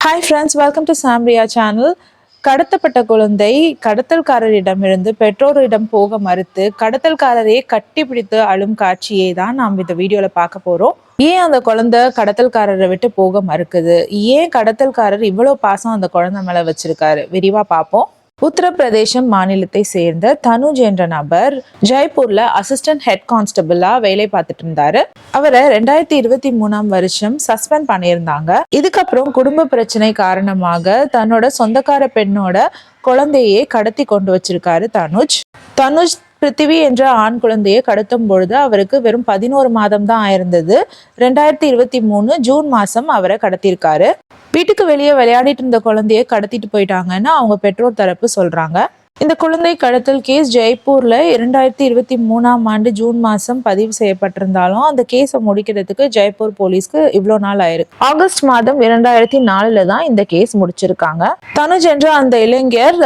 Hi friends welcome to Samriya channel கடத்தப்பட்ட குழந்தை கடத்தல்காரரிடமிருந்து பெற்றோரிடம் போக மறுத்து கடத்தல்காரரையே கட்டிப்பிடித்து அழும் காட்சியை தான் நாம் இந்த வீடியோவில் பார்க்க போகிறோம் ஏன் அந்த குழந்தை கடத்தல்காரரை விட்டு போக மறுக்குது? ஏன் கடத்தல்காரர் இவ்வளோ பாசம் அந்த குழந்தை மேலே வச்சிருக்காரு? விரிவாக பார்ப்போம். உத்தரப்பிரதேசம் மாநிலத்தை சேர்ந்த தனுஜ் என்ற நபர் ஜெய்ப்பூர்ல அசிஸ்டன்ட் ஹெட் கான்ஸ்டபிளா வேலை பார்த்துட்டு இருந்தாரு. அவரை ரெண்டாயிரத்தி இருபத்தி மூணாம் வருஷம் சஸ்பெண்ட் பண்ணியிருந்தாங்க. இதுக்கப்புறம் குடும்ப பிரச்சனை காரணமாக தன்னோட சொந்தக்கார பெண்ணோட குழந்தையே கடத்தி கொண்டு வச்சிருக்காரு தனுஜ். தனுஜ் பிருத்திவி என்ற ஆண் குழந்தையை கடத்தும் பொழுது அவருக்கு வெறும் பதினோரு மாதம் தான் ஆயிருந்தது. ரெண்டாயிரத்தி இருபத்தி மூணு ஜூன் மாசம் அவரை கடத்தியிருக்காரு. வீட்டுக்கு வெளியே விளையாடிட்டு இருந்த குழந்தைய கடத்திட்டு போயிட்டாங்கன்னு அவங்க பெற்றோர் தரப்பு சொல்றாங்க. இந்த குழந்தை கடத்தல் கேஸ் ஜெய்ப்பூர்ல இரண்டாயிரத்தி இருபத்தி மூணாம் ஆண்டு ஜூன் மாதம் பதிவு செய்யப்பட்டிருந்தாலும் அந்த கேஸை முடிக்கிறதுக்கு ஜெய்ப்பூர் போலீஸ்க்கு இவ்வளோ நாள் ஆயிருக்கு ஆகஸ்ட் மாதம் இரண்டாயிரத்தி நாலுல தான் இந்த கேஸ் முடிச்சிருக்காங்க. தனுஜ் என்ற அந்த இளைஞர்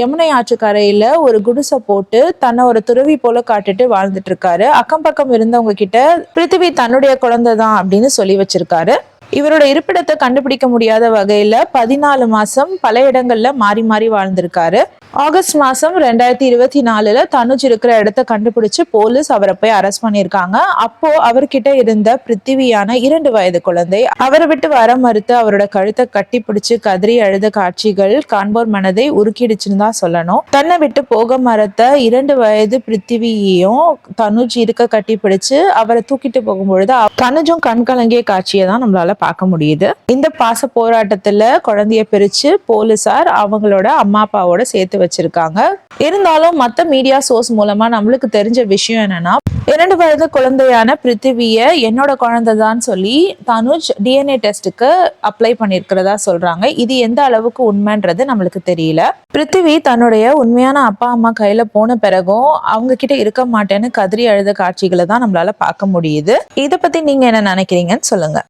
யமுனை ஆற்றுக்கரையில ஒரு குடிசை போட்டு தன்னை ஒரு துறவி போல காட்டிட்டு வாழ்ந்துட்டு இருக்காரு அக்கம் பக்கம் இருந்தவங்க கிட்ட பிருத்திவி தன்னுடைய குழந்தை தான் அப்படின்னு சொல்லி வச்சிருக்காரு. இவரோட இருப்பிடத்தை கண்டுபிடிக்க முடியாத வகையில பதினாலு மாசம் பல இடங்கள்ல மாறி மாறி வாழ்ந்திருக்காரு. ஆகஸ்ட் மாசம் ரெண்டாயிரத்தி இருபத்தி நாலுல தனுஜ் இருக்கிற இடத்த கண்டுபிடிச்சு போலீஸ் அவரை போய் அரெஸ்ட் பண்ணியிருக்காங்க. அப்போ அவர்கிட்ட இருந்த பிருத்திவியான இரண்டு வயது குழந்தை அவரை விட்டு வர மறுத்து அவரோட கழுத்தை கட்டி பிடிச்சு கதறி அழுத காட்சிகள் காண்போர் மனதை உருக்கிடுச்சுன்னு தான் சொல்லணும். தன்னை விட்டு போக மறுத்த இரண்டு வயது பிருத்திவியையும் தனுஜ் இருக்க கட்டி பிடிச்சு அவரை தூக்கிட்டு போகும்பொழுது தனுஜும் கண் கலங்கிய காட்சியை தான் நம்மளால பார்க்க முடியுது. இந்த பாச போராட்டத்துல குழந்தைய பிரிச்சு போலீசார் அவங்களோட அம்மா அப்பாவோட சேர்த்து வச்சிருக்காங்க. இருந்தாலும் மத்த மீடியா சோர்ஸ் மூலமா நம்மளுக்கு தெரிஞ்ச விஷயம் என்னன்னா இரண்டு வயது குழந்தையான பிருத்திவிய என்னோட குழந்தை தான் சொல்லி தனுஜ் டிஎன்ஏ டெஸ்ட்டுக்கு அப்ளை பண்ணியிருக்கிறதா சொல்றாங்க. இது எந்த அளவுக்கு உண்மைன்றது நம்மளுக்கு தெரியல. பிருத்திவி தன்னுடைய உண்மையான அப்பா அம்மா கையில போன பிறகும் அவங்க கிட்ட இருக்க மாட்டேன்னு கதறி அழுத காட்சிகளை தான் நம்மளால பார்க்க முடியுது. இதை பத்தி நீங்க என்ன நினைக்கிறீங்கன்னு சொல்லுங்க.